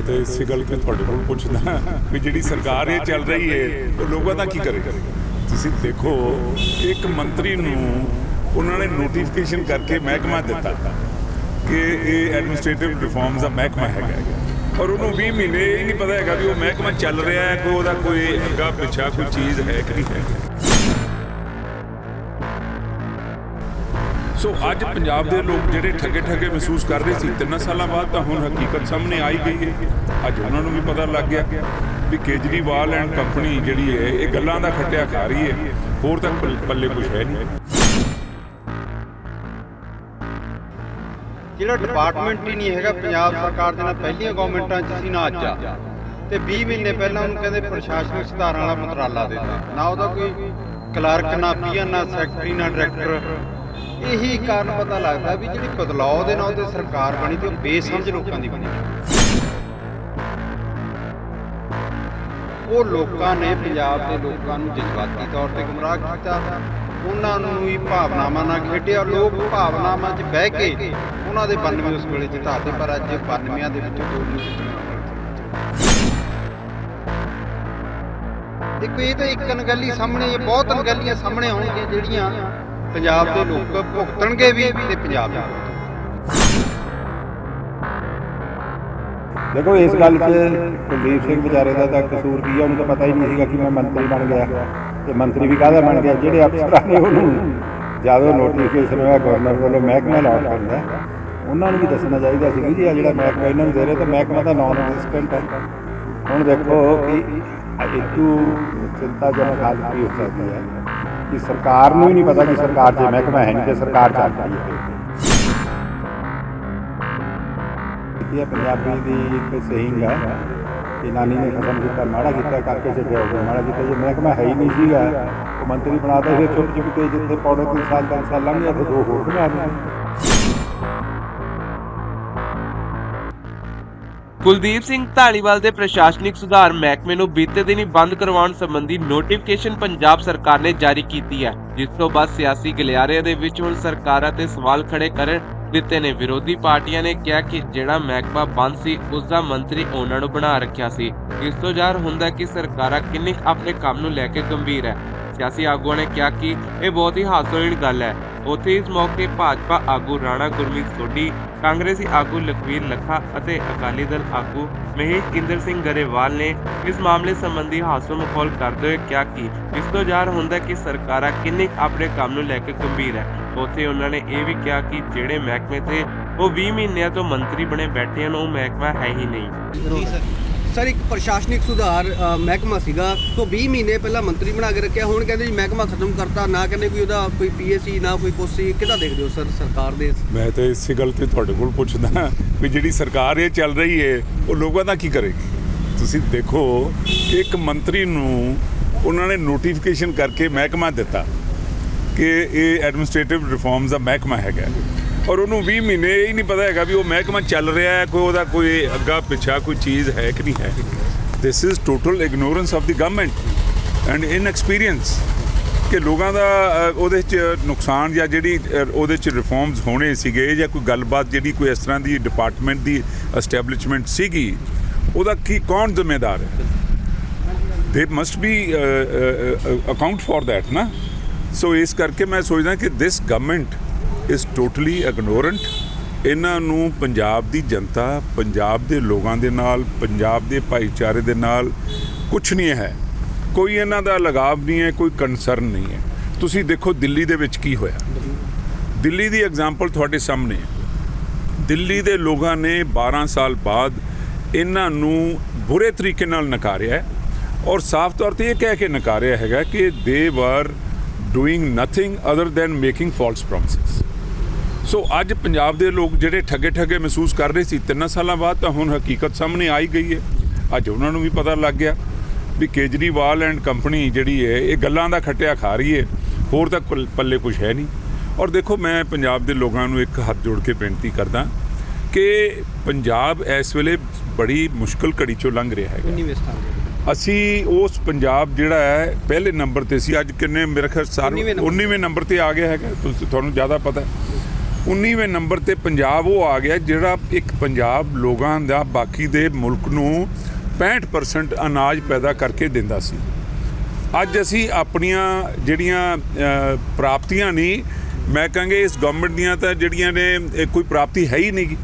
ਮੈਂ ਤਾਂ ਇਸੇ ਗੱਲ ਕਿ ਤੁਹਾਡੇ ਕੋਲ ਪੁੱਛਦਾ ਵੀ ਜਿਹੜੀ ਸਰਕਾਰ ਇਹ ਚੱਲ ਰਹੀ ਹੈ, ਉਹ ਲੋਕਾਂ ਦਾ ਕੀ ਕਰੇਗਾ ਤੁਸੀਂ ਦੇਖੋ, ਇੱਕ ਮੰਤਰੀ ਨੂੰ ਉਹਨਾਂ ਨੇ ਨੋਟੀਫਿਕੇਸ਼ਨ ਕਰਕੇ ਮਹਿਕਮਾ ਦਿੱਤਾ ਕਿ ਇਹ ਐਡਮਿਨਿਸਟ੍ਰੇਟਿਵ ਰਿਫਾਰਮਸ ਦਾ ਮਹਿਕਮਾ ਹੈਗਾ ਔਰ ਉਹਨੂੰ 20 ਮਹੀਨੇ ਇਹ ਨਹੀਂ ਪਤਾ ਹੈਗਾ ਵੀ ਉਹ ਮਹਿਕਮਾ ਚੱਲ ਰਿਹਾ ਹੈ ਕੋਈ ਉਹਦਾ ਕੋਈ ਅੱਗਾ ਪਿੱਛਾ ਕੋਈ ਚੀਜ਼ ਹੈ ਕਿ ਨਹੀਂ ਹੈ। ਸੋ ਅੱਜ ਪੰਜਾਬ ਦੇ ਲੋਕ ਜਿਹੜੇ ਠੱਗੇ ਠੱਗੇ ਮਹਿਸੂਸ ਕਰ ਰਹੇ ਸੀ ਤਿੰਨ ਸਾਲਾਂ ਬਾਅਦ ਤਾਂ ਹੁਣ ਹਕੀਕਤ ਸਾਹਮਣੇ ਆਈ ਗਈ ਹੈ। ਅੱਜ ਉਹਨਾਂ ਨੂੰ ਵੀ ਪਤਾ ਲੱਗ ਗਿਆ ਵੀ ਕੇਜਰੀਵਾਲ ਐਂਡ ਕੰਪਨੀ ਜਿਹੜੀ ਹੈ, ਇਹ ਗੱਲਾਂ ਦਾ ਖੱਟਿਆ ਖਾ ਰਹੀ ਹੈ। ਹੋਰ ਤਾਂ ਪੱਲੇ ਕੁਝ ਹੈ ਨਹੀਂ। ਜਿਹੜਾ ਡਿਪਾਰਟਮੈਂਟ ਹੀ ਨਹੀਂ ਹੈਗਾ, ਪੰਜਾਬ ਸਰਕਾਰ ਦੇ ਨਾਲ ਪਹਿਲੀਆਂ ਗਵਰਨਮੈਂਟਾਂ 'ਚ ਸੀ ਨਾ ਅੱਜ ਆ। ਤੇ 20 ਮਹੀਨੇ ਪਹਿਲਾਂ ਉਹਨੂੰ ਕਹਿੰਦੇ ਪ੍ਰਸ਼ਾਸਨਿਕ ਸੁਧਾਰਾਂ ਵਾਲਾ ਮੰਤਰਾਲਾ ਦੇ ਦਿੱਤਾ। ਨਾ ਉਹਦਾ ਕੋਈ ਕਲਰਕ ਨਾ ਪੀਐਨ ਨਾ ਸੈਕਟਰੀ ਨਾ ਡਾਇਰੈਕਟਰ ਇਹੀ ਕਾਰਨ ਪਤਾ ਲੱਗਦਾ ਵੀ ਜਿਹੜੀ ਬਦਲਾਅ ਦੇ ਨਾਲ ਉਹਦੇ ਸਰਕਾਰ ਬਣੀ ਤੇ ਉਹ ਬੇਸਮਝ ਲੋਕਾਂ ਦੀ ਬਣੀ। ਉਹ ਲੋਕਾਂ ਨੇ ਪੰਜਾਬ ਦੇ ਲੋਕਾਂ ਨੂੰ ਜਜ਼ਬਾਤੀ ਤੌਰ ਤੇ ਗੁੰਮਰਾਹ ਕੀਤਾ। ਉਹਨਾਂ ਨੂੰ ਹੀ ਭਾਵਨਾਵਾਂ ਨਾਲ ਖੇਡਿਆ। ਲੋਕ ਭਾਵਨਾਵਾਂ 'ਚ ਬਹਿ ਕੇ ਉਹਨਾਂ ਦੇ 92 ਉਸ ਵੇਲੇ ਜਿਤਾਤੇ, ਪਰ ਅੱਜ 92 ਦੇ ਵਿੱਚ ਦੋ ਨਹੀਂ ਦੇਖੋ, ਇਹ ਤਾਂ ਇੱਕ ਅਣਗਹਿਲੀ ਸਾਹਮਣੇ, ਇਹ ਬਹੁਤ ਅਣਗਹਿਲੀਆਂ ਸਾਹਮਣੇ ਆਉਣਗੀਆਂ ਜਿਹੜੀਆਂ ਪੰਜਾਬ ਦੇ ਲੋਕ ਭੁਗਤਣਗੇ ਵੀ ਤੇ ਪੰਜਾਬ ਦੇ ਦੇਖੋ, ਇਸ ਗੱਲ 'ਚ ਕੁਲਦੀਪ ਸਿੰਘ ਵਿਚਾਰੇ ਦਾ ਤਾਂ ਕਸੂਰ ਕੀ ਆ? ਉਹਨੂੰ ਤਾਂ ਪਤਾ ਹੀ ਨਹੀਂ ਸੀਗਾ ਕਿ ਮੈਂ ਮੰਤਰੀ ਬਣ ਗਿਆ। ਤੇ ਮੰਤਰੀ ਵੀ ਕਾਹਦਾ ਬਣ ਗਿਆ? ਜਿਹੜੇ ਅਫਸਰਾਂ ਨੇ ਉਹਨੂੰ ਜਦੋਂ ਨੋਟੀਫਿਕੇਸ਼ਨ ਹੋਇਆ ਗਵਰਨਰ ਵੱਲੋਂ ਮਹਿਕਮਾ ਲਾਟ ਕਰਦਾ ਉਹਨਾਂ ਨੂੰ ਵੀ ਦੱਸਣਾ ਚਾਹੀਦਾ ਸੀ ਜੀ ਆ ਜਿਹੜਾ ਮਹਿਕਮਾ ਇਹਨਾਂ ਨੂੰ ਦੇ ਰਿਹਾ, ਤਾਂ ਮਹਿਕਮਾ ਤਾਂ ਨਾਨ ਐਗਜ਼ਿਸਟੈਂਟ ਹੈ। ਹੁਣ ਦੇਖੋ ਕਿ ਇਤੂ ਚਿੰਤਾਜਨਕ ਹਾਲਤ ਵੀ ਹੋ ਸਕਦੀ ਹੈ? ਕਿ ਸਰਕਾਰ ਨੂੰ ਹੀ ਨਹੀਂ ਪਤਾ ਕਿ ਸਰਕਾਰ 'ਚ ਮਹਿਕਮਾ ਹੈ ਨਹੀਂ ਤੇ ਸਰਕਾਰ ਚੱਲ ਰਹੀ ਹੈ। ਪੰਜਾਬੀ ਦੀ ਇੱਕ ਸੇਇੰਗ ਹੈ ਕਿ ਨਾਨੀ ਨੇ ਖਤਮ ਕੀਤਾ, ਮਾੜਾ ਕੀਤਾ, ਕਰਕੇ ਛੱਡਿਆ ਉਹ ਮਾੜਾ ਕੀਤਾ, ਜੇ ਮਹਿਕਮਾ ਹੈ ਹੀ ਨਹੀਂ ਸੀਗਾ, ਉਹ ਮੰਤਰੀ ਬਣਾਤਾ ਫਿਰ ਚੁੱਪ ਚੁੱਪ ਕੇ ਜਿੱਥੇ ਪੌਣੇ ਤਿੰਨ ਸਾਲ ਤਿੰਨ ਸਾਲ ਲੰਘ ਗਏ ਤੇ ਦੋ ਹੋਰ ਬਣਾ ਦਿੱਤੇ। ਕੁਲਦੀਪ ਸਿੰਘ ਢਾਲੀਵਾਲ ਦੇ ਪ੍ਰਸ਼ਾਸਨਿਕ ਸੁਧਾਰ ਮਹਿਕਮੇ ਨੂੰ ਬੀਤੇ ਦਿਨੀ ਬੰਦ ਕਰਵਾਉਣ ਸੰਬੰਧੀ ਨੋਟੀਫਿਕੇਸ਼ਨ ਪੰਜਾਬ ਸਰਕਾਰ ਨੇ ਜਾਰੀ ਕੀਤੀ ਹੈ। ਜਿਸ ਤੋਂ ਬਾਅਦ ਸਿਆਸੀ ਗਲਿਆਰਿਆਂ ਦੇ ਵਿੱਚ ਹੁਣ ਸਰਕਾਰਾਂ ਤੇ ਸਵਾਲ ਖੜੇ ਕਰਨ ਦਿੱਤੇ ਨੇ। ਵਿਰੋਧੀ ਪਾਰਟੀਆਂ ਨੇ ਕਿਹਾ ਕਿ ਜਿਹੜਾ ਮਹਿਕਮਾ ਬੰਦ ਸੀ, ਉਸ ਦਾ ਮੰਤਰੀ ਉਹਨਾਂ ਨੂੰ ਬਣਾ ਰੱਖਿਆ ਸੀ। ਇਸ ਤੋਂ ਜ਼ਾਹਰ ਹੁੰਦਾ ਕਿ ਸਰਕਾਰਾਂ ਕਿੰਨੀ ਆਪਣੇ ਕੰਮ ਨੂੰ ਲੈ ਕੇ ਗੰਭੀਰ ਹੈ। ਸਿਆਸੀ ਆਗੂਆਂ ਨੇ ਕਿਹਾ ਕਿ ਇਹ ਬਹੁਤ ਹੀ ਹਾਸੋਹੀਣ ਗੱਲ ਹੈ। ਉੱਥੇ ਇਸ ਮੌਕੇ ਭਾਜਪਾ ਆਗੂ ਰਾਣਾ ਗੁਰਮੀਤ ਸੋਢੀ, ਕਾਂਗਰਸੀ ਆਗੂ ਲਖਵੀਰ ਲੱਖਾ ਅਤੇ ਅਕਾਲੀ ਦਲ ਆਗੂ ਮਹੇਸ਼ ਇੰਦਰ ਸਿੰਘ ਗਰੇਵਾਲ ਨੇ ਇਸ ਮਾਮਲੇ ਸੰਬੰਧੀ ਹਾਸੋ ਮਖੌਲ ਕਰਦੇ ਹੋਏ ਕਿਹਾ ਕਿ ਇਸ ਤੋਂ ਜ਼ਾਹਰ ਹੁੰਦਾ ਕਿ ਸਰਕਾਰਾਂ ਕਿੰਨੇ ਆਪਣੇ ਕੰਮ ਨੂੰ ਲੈ ਕੇ ਗੰਭੀਰ ਹੈ। ਉੱਥੇ ਉਹਨਾਂ ਨੇ ਇਹ ਵੀ ਕਿਹਾ ਕਿ ਜਿਹੜੇ ਮਹਿਕਮੇ ਤੇ ਉਹ 20 ਮਹੀਨਿਆਂ ਤੋਂ ਮੰਤਰੀ ਬਣੇ ਬੈਠੇ ਹਨ ਉਹ ਮਹਿਕਮਾ ਹੈ ਹੀ ਨਹੀਂ। ਸਰ। ਇੱਕ ਪ੍ਰਸ਼ਾਸਨਿਕ ਸੁਧਾਰ ਮਹਿਕਮਾ ਸੀਗਾ। ਤੋਂ 20 ਮਹੀਨੇ ਪਹਿਲਾਂ ਮੰਤਰੀ ਬਣਾ ਕੇ ਰੱਖਿਆ। ਹੁਣ ਕਹਿੰਦੇ ਜੀ ਮਹਿਕਮਾ ਖਤਮ ਕਰਤਾ ਨਾ ਕਹਿੰਦੇ ਕੋਈ ਉਹਦਾ ਕੋਈ ਪੀਐਸਸੀ ਨਾ ਕੋਈ ਕੋਸੀ ਕਿੱਦਾਂ ਦੇਖਦੇ ਹੋ ਸਰ ਸਰਕਾਰ ਦੇ ਮੈਂ ਤਾਂ ਇਸੇ ਗੱਲ ਤੇ ਤੁਹਾਡੇ ਕੋਲ ਪੁੱਛਦਾ ਵੀ ਜਿਹੜੀ ਸਰਕਾਰ ਇਹ ਚੱਲ ਰਹੀ ਹੈ ਉਹ ਲੋਕਾਂ ਦਾ ਕੀ ਕਰੇਗੀ? ਤੁਸੀਂ ਦੇਖੋ, ਇੱਕ ਮੰਤਰੀ ਨੂੰ ਉਹਨਾਂ ਨੇ ਨੋਟੀਫਿਕੇਸ਼ਨ ਕਰਕੇ ਮਹਿਕਮਾ ਦਿੱਤਾ ਕਿ ਇਹ ਐਡਮਿਨਿਸਟ੍ਰੇਟਿਵ ਰਿਫਾਰਮਸ ਦਾ ਮਹਿਕਮਾ ਹੈਗਾ। ਔਰ ਉਹਨੂੰ 20 ਮਹੀਨੇ ਇਹ ਨਹੀਂ ਪਤਾ ਹੈਗਾ ਵੀ ਉਹ ਮਹਿਕਮਾ ਚੱਲ ਰਿਹਾ ਹੈ, ਕੋਈ ਉਹਦਾ ਕੋਈ ਅੱਗਾ ਪਿੱਛਾ ਕੋਈ ਚੀਜ਼ ਹੈ ਕਿ ਨਹੀਂ ਹੈ। This is total ignorance of the government and inexperience ਕਿ ਲੋਕਾਂ ਦਾ ਉਹਦੇ 'ਚ ਨੁਕਸਾਨ ਜਾਂ ਜਿਹੜੀ ਉਹਦੇ 'ਚ ਰਿਫਾਰਮਸ ਹੋਣੇ ਸੀਗੇ ਜਾਂ ਕੋਈ ਗੱਲਬਾਤ ਜਿਹੜੀ ਕੋਈ ਇਸ ਤਰ੍ਹਾਂ ਦੀ ਡਿਪਾਰਟਮੈਂਟ ਦੀ ਅਸਟੈਬਲਿਸ਼ਮੈਂਟ ਸੀਗੀ, ਉਹਦਾ ਕੀ, ਕੌਣ ਜ਼ਿੰਮੇਦਾਰ ਹੈ? They must be account for that ਨਾ। ਸੋ ਇਸ ਕਰਕੇ ਮੈਂ ਸੋਚਦਾ ਕਿ this government is totally ignorant ਇਹਨਾਂ ਨੂੰ ਪੰਜਾਬ ਦੀ ਜਨਤਾ, ਪੰਜਾਬ ਦੇ ਲੋਕਾਂ ਦੇ ਨਾਲ, ਪੰਜਾਬ ਦੇ ਭਾਈਚਾਰੇ ਦੇ ਨਾਲ ਕੁਛ ਨਹੀਂ ਹੈ। ਕੋਈ ਇਹਨਾਂ ਦਾ ਲਗਾਵ ਨਹੀਂ ਹੈ, ਕੋਈ ਕੰਸਰਨ ਨਹੀਂ ਹੈ। ਤੁਸੀਂ ਦੇਖੋ ਦਿੱਲੀ ਦੇ ਵਿੱਚ ਕੀ ਹੋਇਆ। ਦਿੱਲੀ ਦੀ ਐਗਜ਼ਾਮਪਲ ਤੁਹਾਡੇ ਸਾਹਮਣੇ ਹੈ। ਦਿੱਲੀ ਦੇ ਲੋਕਾਂ ਨੇ 12 ਸਾਲ ਬਾਅਦ ਇਹਨਾਂ ਨੂੰ ਬੁਰੇ ਤਰੀਕੇ ਨਾਲ ਨਕਾਰਿਆ ਹੈ ਔਰ ਸਾਫ਼ ਤੌਰ ਤੇ ਇਹ ਕਹਿ ਕੇ ਨਕਾਰਿਆ ਹੈਗਾ ਕਿ they were doing nothing other than making false promises so ਅੱਜ ਪੰਜਾਬ ਦੇ ਲੋਕ ਜਿਹੜੇ ਠੱਗੇ ਠੱਗੇ ਮਹਿਸੂਸ ਕਰ ਰਹੇ ਸੀ, ਤਿੰਨ ਸਾਲਾਂ ਬਾਅਦ ਤਾਂ ਹੁਣ ਹਕੀਕਤ ਸਾਹਮਣੇ ਆਈ ਗਈ ਹੈ। ਅੱਜ ਉਹਨਾਂ ਨੂੰ ਵੀ ਪਤਾ ਲੱਗ ਗਿਆ। ਵੀ ਕੇਜਰੀਵਾਲ ਐਂਡ ਕੰਪਨੀ ਜਿਹੜੀ ਹੈ ਇਹ ਗੱਲਾਂ ਦਾ ਖੱਟਿਆ ਖਾ ਰਹੀ ਹੈ। ਹੋਰ ਤਾਂ ਪੱਲੇ ਕੁਝ ਹੈ ਨਹੀਂ। ਔਰ ਦੇਖੋ ਮੈਂ ਪੰਜਾਬ ਦੇ ਲੋਕਾਂ ਨੂੰ ਇੱਕ ਹੱਥ ਜੋੜ ਕੇ ਬੇਨਤੀ ਕਰਦਾ ਕਿ ਪੰਜਾਬ ਇਸ ਵੇਲੇ ਬੜੀ ਮੁਸ਼ਕਲ ਘੜੀ ਚੋਂ ਲੰਘ ਰਿਹਾ ਹੈ 19ਵੇਂ ਸਥਾਨ ਤੇ ਅਸੀਂ ਉਸ ਪੰਜਾਬ ਜਿਹੜਾ ਹੈ ਪਹਿਲੇ ਨੰਬਰ ਤੇ ਸੀ। ਅੱਜ ਕਿੰਨੇ ਮੇਰੇ ਖਿਆਲ ਸਾਰੇ 19ਵੇਂ ਨੰਬਰ। 19ਵੇਂ ਨੰਬਰ ਤੇ ਆ ਗਿਆ ਹੈਗਾ। ਤੁਸੀਂ ਤੁਹਾਨੂੰ ਜ਼ਿਆਦਾ ਪਤਾ ਹੈ। 19ਵੇਂ ਨੰਬਰ ਤੇ ਪੰਜਾਬ ਉਹ ਆ ਗਿਆ ਜਿਹੜਾ ਇੱਕ ਪੰਜਾਬ ਲੋਕਾਂ ਦਾ ਬਾਕੀ ਦੇ ਮੁਲਕ ਨੂੰ 65% ਅਨਾਜ ਪੈਦਾ ਕਰਕੇ ਦਿੰਦਾ ਸੀ। ਅੱਜ ਅਸੀਂ ਆਪਣੀਆਂ ਜਿਹੜੀਆਂ ਪ੍ਰਾਪਤੀਆਂ ਨਹੀਂ ਮੈਂ ਕਹਾਂਗੇ ਇਸ ਗਵਰਨਮੈਂਟ ਦੀਆਂ ਤਾਂ ਜਿਹੜੀਆਂ ਨੇ, ਇਹ ਕੋਈ ਪ੍ਰਾਪਤੀ ਹੈ ਹੀ ਨਹੀਂ।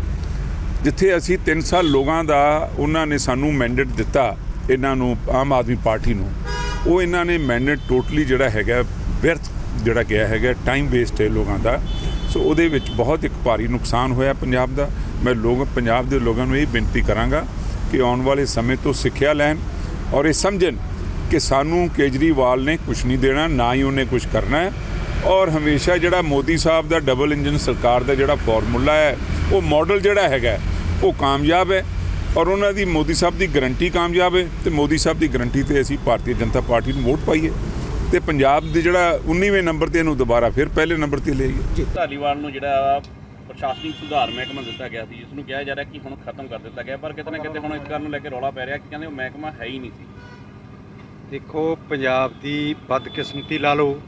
ਜਿੱਥੇ ਅਸੀਂ 3 ਸਾਲ ਲੋਕਾਂ ਦਾ, ਉਹਨਾਂ ਨੇ ਸਾਨੂੰ ਮੈਂਡੇਟ ਦਿੱਤਾ ਇਹਨਾਂ ਨੂੰ, ਆਮ ਆਦਮੀ ਪਾਰਟੀ ਨੂੰ। ਉਹ ਇਹਨਾਂ ਨੇ ਮੈਂਡੇਟ ਟੋਟਲੀ ਜਿਹੜਾ ਹੈਗਾ, ਵਿਅਰਥ ਜਿਹੜਾ ਗਿਆ ਹੈਗਾ ਟਾਈਮ ਵੇਸਟ ਹੈ ਲੋਕਾਂ ਦਾ। ਸੋ ਉਹਦੇ ਵਿੱਚ ਬਹੁਤ ਇੱਕ ਭਾਰੀ ਨੁਕਸਾਨ ਹੋਇਆ ਪੰਜਾਬ ਦਾ। ਮੈਂ ਲੋਕ, ਪੰਜਾਬ ਦੇ ਲੋਕਾਂ ਨੂੰ ਇਹ ਬੇਨਤੀ ਕਰਾਂਗਾ ਕਿ ਆਉਣ ਵਾਲੇ ਸਮੇਂ ਤੋਂ ਸਿੱਖਿਆ ਲੈਣ ਔਰ ਇਹ ਸਮਝਣ ਕਿ ਸਾਨੂੰ ਕੇਜਰੀਵਾਲ ਨੇ ਕੁਝ ਨਹੀਂ ਦੇਣਾ, ਨਾ ਹੀ ਉਹਨੇ ਕੁਝ ਕਰਨਾ ਹੈ ਔਰ ਹਮੇਸ਼ਾ ਜਿਹੜਾ ਮੋਦੀ ਸਾਹਿਬ ਦਾ ਡਬਲ ਇੰਜਨ ਸਰਕਾਰ ਦਾ ਜਿਹੜਾ ਫਾਰਮੂਲਾ ਹੈ, ਉਹ ਮਾਡਲ ਜਿਹੜਾ ਹੈਗਾ ਉਹ ਕਾਮਯਾਬ ਹੈ ਔਰ ਉਹਨਾਂ ਦੀ ਮੋਦੀ ਸਾਹਿਬ ਦੀ ਗਰੰਟੀ ਕਾਮਯਾਬ ਹੈ ਤੇ ਮੋਦੀ ਸਾਹਿਬ ਦੀ ਗਰੰਟੀ ਤੇ ਅਸੀਂ ਭਾਰਤੀ ਜਨਤਾ ਪਾਰਟੀ ਨੂੰ ਵੋਟ ਪਾਈਏ ਤੇ ਪੰਜਾਬ ਦੇ ਜਿਹੜਾ 19ਵੇਂ ਨੰਬਰ ਤੇ ਇਹਨੂੰ ਦੁਬਾਰਾ ਫਿਰ ਪਹਿਲੇ ਨੰਬਰ ਤੇ ਲਈਏ ਧਾਲੀਵਾਲ ਨੂੰ ਜਿਹੜਾ ਪ੍ਰਸ਼ਾਸਨਿਕ ਸੁਧਾਰ ਮਹਿਕਮਾ ਦਿੱਤਾ ਗਿਆ ਸੀ, ਜਿਸ ਨੂੰ ਕਿਹਾ ਜਾ ਰਿਹਾ ਕਿ ਹੁਣ ਖਤਮ ਕਰ ਦਿੱਤਾ ਗਿਆ, ਪਰ ਕਿਤੇ ਨਾ ਕਿਤੇ ਹੁਣ ਇਸ ਗੱਲ ਨੂੰ ਲੈ ਕੇ ਰੌਲਾ ਪੈ ਰਿਹਾ ਕਿ ਕਹਿੰਦੇ ਉਹ ਮਹਿਕਮਾ ਹੈ ਹੀ ਨਹੀਂ ਸੀ। ਦੇਖੋ, ਪੰਜਾਬ ਦੀ ਬਦਕਿਸਮਤੀ ਲਾ ਲਓ।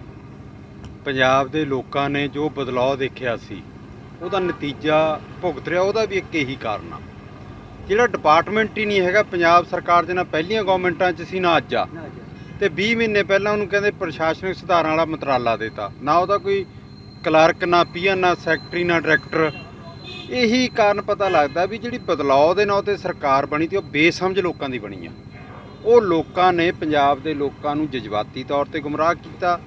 ਪੰਜਾਬ ਦੇ ਲੋਕਾਂ ਨੇ ਜੋ ਬਦਲਾਅ ਦੇਖਿਆ ਸੀ, ਉਹਦਾ ਨਤੀਜਾ ਭੁਗਤ ਰਿਹਾ, ਉਹਦਾ ਵੀ ਇੱਕ ਇਹੀ ਕਾਰਨ ਆ। ਜਿਹੜਾ ਡਿਪਾਰਟਮੈਂਟ ਹੀ ਨਹੀਂ ਹੈਗਾ, ਪੰਜਾਬ ਸਰਕਾਰ ਦੇ ਨਾਲ ਪਹਿਲੀਆਂ ਗਵਰਨਮੈਂਟਾਂ 'ਚ ਸੀ, ਨਾ ਅੱਜ ਆ। ਤੇ 20 ਮਹੀਨੇ ਪਹਿਲਾਂ ਉਹਨੂੰ ਕਹਿੰਦੇ ਪ੍ਰਸ਼ਾਸਨਿਕ ਸੁਧਾਰਾਂ ਵਾਲਾ ਮੰਤਰਾਲਾ ਦਿੱਤਾ। ਨਾ ਉਹਦਾ ਕੋਈ ਕਲਰਕ ਨਾ ਪੀਐਨ ਨਾ ਸੈਕਟਰੀ, ਨਾ ਡਾਇਰੈਕਟਰ। ਇਹੀ ਕਾਰਨ ਪਤਾ ਲੱਗਦਾ ਵੀ ਜਿਹੜੀ ਬਦਲਾਅ ਦੇ ਨਾਂ ਤੇ ਸਰਕਾਰ ਬਣੀ ਤੇ ਉਹ ਬੇਸਮਝ ਲੋਕਾਂ ਦੀ ਬਣੀ ਆ। ਉਹ ਲੋਕਾਂ ਨੇ ਪੰਜਾਬ ਦੇ ਲੋਕਾਂ ਨੂੰ ਜਜ਼ਬਾਤੀ ਤੌਰ ਤੇ ਗੁੰਮਰਾਹ ਕੀਤਾ।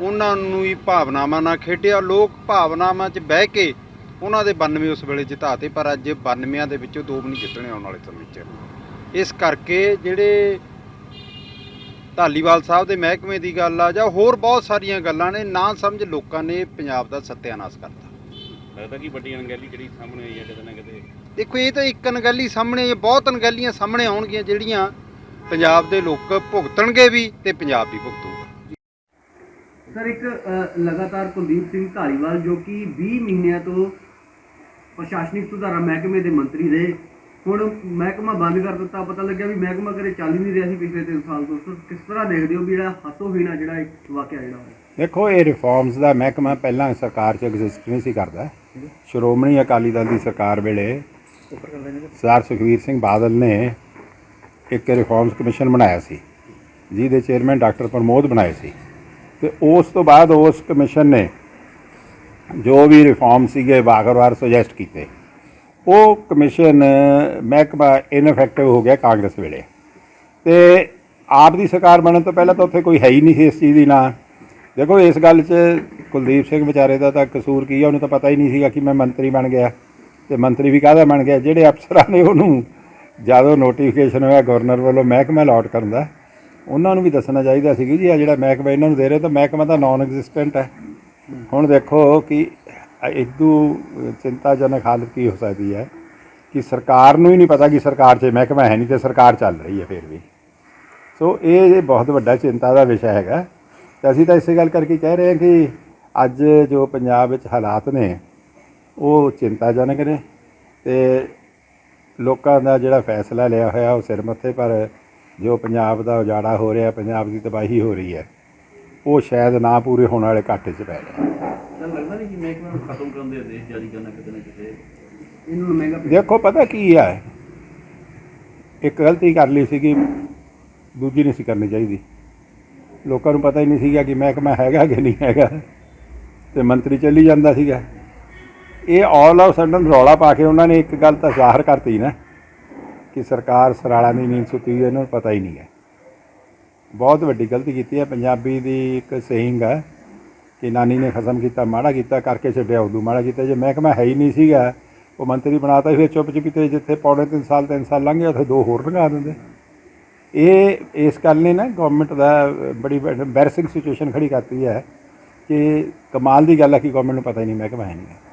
ਉਹਨਾਂ ਨੂੰ ਹੀ ਭਾਵਨਾਵਾਂ ਨਾਲ ਖੇਡਿਆ। ਲੋਕ ਭਾਵਨਾਵਾਂ 'ਚ ਬਹਿ ਕੇ ਉਹਨਾਂ ਦੇ 92 ਉਸ ਵੇਲੇ ਜਿਤਾਤੇ ਪਰ ਅੱਜ 92 ਦੇ ਵਿੱਚੋਂ ਦੋ ਵੀ ਨਹੀਂ ਜਿੱਤਣੇ ਆਉਣ ਵਾਲੇ ਸਮੇਂ 'ਚ। ਇਸ ਕਰਕੇ ਜਿਹੜੇ ਧਾਲੀਵਾਲ ਸਾਹਿਬ ਦੇ ਮਹਿਕਮੇ ਦੀ ਗੱਲ ਆ ਜਾਂ ਹੋਰ ਬਹੁਤ ਸਾਰੀਆਂ ਗੱਲਾਂ ਨੇ ਨਾ ਸਮਝ ਲੋਕਾਂ ਨੇ ਪੰਜਾਬ ਦਾ ਸੱਤਿਆਨਾਸ਼ ਕਰਤਾ। ਲੱਗਦਾ ਕਿ ਵੱਡੀ ਅਣਗਹਿਲੀ ਜਿਹੜੀ ਸਾਹਮਣੇ ਆਈ ਹੈ ਕਿਤੇ ਨਾ ਕਿਤੇ। ਦੇਖੋ ਇਹ ਤਾਂ ਇੱਕ ਅਣਗਹਿਲੀ ਸਾਹਮਣੇ ਬਹੁਤ ਅਣਗਹਿਲੀਆਂ ਸਾਹਮਣੇ ਆਉਣਗੀਆਂ ਜਿਹੜੀਆਂ ਪੰਜਾਬ ਦੇ ਲੋਕ ਭੁਗਤਣਗੇ ਵੀ ਤੇ ਪੰਜਾਬ ਵੀ ਭੁਗਤੂਗਾ। ਸਰ ਇੱਕ ਲਗਾਤਾਰ ਕੁਲਦੀਪ ਸਿੰਘ ਢਾਲੀਵਾਲ ਜੋ ਕਿ 20 ਮਹੀਨਿਆਂ ਤੋਂ ਪ੍ਰਸ਼ਾਸਨਿਕ ਸੁਧਾਰਾਂ ਮਹਿਕਮੇ ਦੇ ਮੰਤਰੀ ਰਹੇ ਹੁਣ ਮਹਿਕਮਾ ਬੰਦ ਕਰ ਦਿੱਤਾ, ਪਤਾ ਲੱਗਿਆ ਵੀ ਮਹਿਕਮਾ ਕਰੇ ਚੱਲ ਹੀ ਨਹੀਂ ਰਿਹਾ ਸੀ ਪਿਛਲੇ 3 ਸਾਲ ਤੋਂ। ਸਰ ਕਿਸ ਤਰ੍ਹਾਂ ਦੇਖਦੇ ਹੋ ਵੀ ਜਿਹੜਾ ਹੱਸੋਹੀਣਾ ਜਿਹੜਾ ਇੱਕ ਵਾਕਿਆ ਜਿਹੜਾ ਹੋਇਆ ਦੇਖੋ, ਇਹ ਰਿਫਾਰਮਸ ਦਾ ਮਹਿਕਮਾ ਪਹਿਲਾਂ ਸਰਕਾਰ 'ਚ ਐਗਜ਼ਿਸਟ ਨਹੀਂ ਸੀ ਕਰਦਾ? ਸ਼੍ਰੋਮਣੀ ਅਕਾਲੀ ਦਲ ਦੀ ਸਰਕਾਰ ਵੇਲੇ ਸਰਦਾਰ ਸੁਖਵੀਰ ਸਿੰਘ ਬਾਦਲ ਨੇ ਇੱਕ ਰਿਫਾਰਮਸ ਕਮਿਸ਼ਨ ਬਣਾਇਆ ਸੀ, ਜਿਹਦੇ ਚੇਅਰਮੈਨ ਡਾਕਟਰ ਪ੍ਰਮੋਦ ਬਣਾਏ ਸੀ। ਤੇ ਉਸ ਤੋਂ ਬਾਅਦ ਉਸ ਕਮਿਸ਼ਨ ਨੇ ਜੋ ਵੀ ਰਿਫਾਰਮ ਸੀਗੇ ਵਾਰ-ਵਾਰ ਸੁਜੈਸਟ ਕੀਤੇ। ਉਹ ਕਮਿਸ਼ਨ, ਮਹਿਕਮਾ ਇਨਫੈਕਟਿਵ ਹੋ ਗਿਆ ਕਾਂਗਰਸ ਵੇਲੇ। ਤੇ ਆਪ ਦੀ ਸਰਕਾਰ ਬਣਨ ਤੋਂ ਪਹਿਲਾਂ ਤਾਂ ਉੱਥੇ ਕੋਈ ਹੈ ਹੀ ਨਹੀਂ ਸੀ ਇਸ ਚੀਜ਼ ਦੀ ਨਾ। ਦੇਖੋ, ਇਸ ਗੱਲ 'ਚ ਕੁਲਦੀਪ ਸਿੰਘ ਵਿਚਾਰੇ ਦਾ ਤਾਂ ਕਸੂਰ ਕੀ ਆ, ਉਹਨੂੰ ਤਾਂ ਪਤਾ ਹੀ ਨਹੀਂ ਸੀਗਾ ਕਿ ਮੈਂ ਮੰਤਰੀ ਬਣ ਗਿਆ। ਤੇ ਮੰਤਰੀ ਵੀ ਕਾਹਦਾ ਬਣ ਗਿਆ? ਜਿਹੜੇ ਅਫਸਰਾਂ ਨੇ ਉਹਨੂੰ ਜਦੋਂ ਨੋਟੀਫਿਕੇਸ਼ਨ ਹੋਇਆ ਗਵਰਨਰ ਵੱਲੋਂ ਮਹਿਕਮਾ ਅਲਾਟ ਕਰਨ ਦਾ, ਉਹਨਾਂ ਨੂੰ ਵੀ ਦੱਸਣਾ ਚਾਹੀਦਾ ਸੀ ਕਿ ਜੀ ਆ ਜਿਹੜਾ ਮਹਿਕਮਾ ਇਹਨਾਂ ਨੂੰ ਦੇ ਰਹੇ, ਤਾਂ ਮਹਿਕਮਾ ਤਾਂ ਨਾਨ ਐਗਜ਼ਿਸਟੈਂਟ ਹੈ। ਹੁਣ ਦੇਖੋ ਕਿ ਇਦੂ ਚਿੰਤਾਜਨਕ ਹਾਲਤ ਕੀ ਹੋ ਸਕਦੀ ਹੈ ਕਿ ਸਰਕਾਰ ਨੂੰ ਹੀ ਨਹੀਂ ਪਤਾ ਕਿ ਸਰਕਾਰ 'ਚ ਮਹਿਕਮਾ ਹੈ ਨਹੀਂ ਤੇ ਸਰਕਾਰ ਚੱਲ ਰਹੀ ਹੈ ਫਿਰ ਵੀ। ਸੋ ਇਹ ਬਹੁਤ ਵੱਡਾ ਚਿੰਤਾ ਦਾ ਵਿਸ਼ਾ ਹੈਗਾ। ਤੇ ਅਸੀਂ ਤਾਂ ਇਸੇ ਗੱਲ ਕਰਕੇ ਕਹਿ ਰਹੇ ਹਾਂ ਕਿ ਅੱਜ ਜੋ ਪੰਜਾਬ ਵਿੱਚ ਹਾਲਾਤ ਨੇ, ਉਹ ਚਿੰਤਾਜਨਕ ਨੇ ਤੇ ਲੋਕਾਂ ਦਾ ਜਿਹੜਾ ਫੈਸਲਾ ਲਿਆ ਹੋਇਆ ਉਹ ਸਿਰ ਮੱਥੇ ਪਰ ਜੋ ਪੰਜਾਬ ਦਾ ਉਜਾੜਾ ਹੋ ਰਿਹਾ, ਪੰਜਾਬ ਦੀ ਤਬਾਹੀ ਹੋ ਰਹੀ ਹੈ, ਉਹ ਸ਼ਾਇਦ ਨਾ ਪੂਰੇ ਹੋਣ ਵਾਲੇ ਘਾਟੇ 'ਚ ਪੈ ਰਿਹਾ। ਤਾਂ ਲੱਗਦਾ ਨਹੀਂ ਕਿ ਮਹਿਕਮੇ ਨੂੰ ਖਤਮ ਕਰਨ ਦੇ ਆਦੇਸ਼ ਜਾਰੀ ਕਰਨਾ ਕਿਤੇ ਨਾ ਕਿਤੇ ਇਹਨੂੰ ਮਹਿੰਗਾ ਦੇਖੋ ਪਤਾ ਕੀ ਹੈ ਇੱਕ ਗਲਤੀ ਕਰ ਲਈ ਸੀਗੀ ਦੂਜੀ ਨਹੀਂ ਸੀ ਕਰਨੀ ਚਾਹੀਦੀ। ਲੋਕਾਂ ਨੂੰ ਪਤਾ ਹੀ ਨਹੀਂ ਸੀਗਾ ਕਿ ਮਹਿਕਮਾ ਹੈਗਾ ਕਿ ਨਹੀਂ ਹੈਗਾ। ਤੇ ਮੰਤਰੀ ਚੱਲੀ ਜਾਂਦਾ ਸੀਗਾ। ਇਹ ਆਲ ਆਫ ਸਡਨ ਰੌਲਾ ਪਾ ਕੇ ਉਹਨਾਂ ਨੇ ਇੱਕ ਗੱਲ ਤਾਂ ਜ਼ਾਹਰ ਕਰਤੀ ਨਾ ਕਿ ਸਰਕਾਰ ਸਰਾਲਾ ਦੀ ਨੀਂਦ ਸੁੱਤੀ ਹੋਈ ਹੈ, ਇਹਨਾਂ ਨੂੰ ਪਤਾ ਹੀ ਨਹੀਂ ਹੈ। ਬਹੁਤ ਵੱਡੀ ਗਲਤੀ ਕੀਤੀ ਹੈ। ਪੰਜਾਬੀ ਦੀ ਇੱਕ ਸੇਇੰਗ ਹੈ ਕਿ ਨਾਨੀ ਨੇ ਖਸਮ ਕੀਤਾ, ਮਾੜਾ ਕੀਤਾ, ਕਰਕੇ ਛੱਡਿਆ ਉਦੋਂ ਮਾੜਾ ਕੀਤਾ। ਜੇ ਮਹਿਕਮਾ ਹੈ ਹੀ ਨਹੀਂ ਸੀਗਾ, ਉਹ ਮੰਤਰੀ ਬਣਾਤਾ ਫਿਰ ਚੁੱਪ ਚੁਪੀਤੇ ਜਿੱਥੇ ਪੌਣੇ 3 ਸਾਲ 3 ਸਾਲ ਲੰਘ ਗਏ ਉੱਥੇ ਦੋ ਹੋਰ ਲਗਾ ਦਿੰਦੇ। ਇਹ, ਇਸ ਗੱਲ ਨੇ ਨਾ ਗਵਰਨਮੈਂਟ ਦਾ ਬੜੀ ਐਮਬੈਰਸਿੰਗ ਸਿਚੁਏਸ਼ਨ ਖੜੀ ਕਰਤੀ ਹੈ ਕਿ ਕਮਾਲ ਦੀ ਗੱਲ ਹੈ ਕਿ ਗਵਰਨਮੈਂਟ ਨੂੰ ਪਤਾ ਹੀ ਨਹੀਂ, ਮਹਿਕਮਾ ਹੈ ਨਹੀਂ।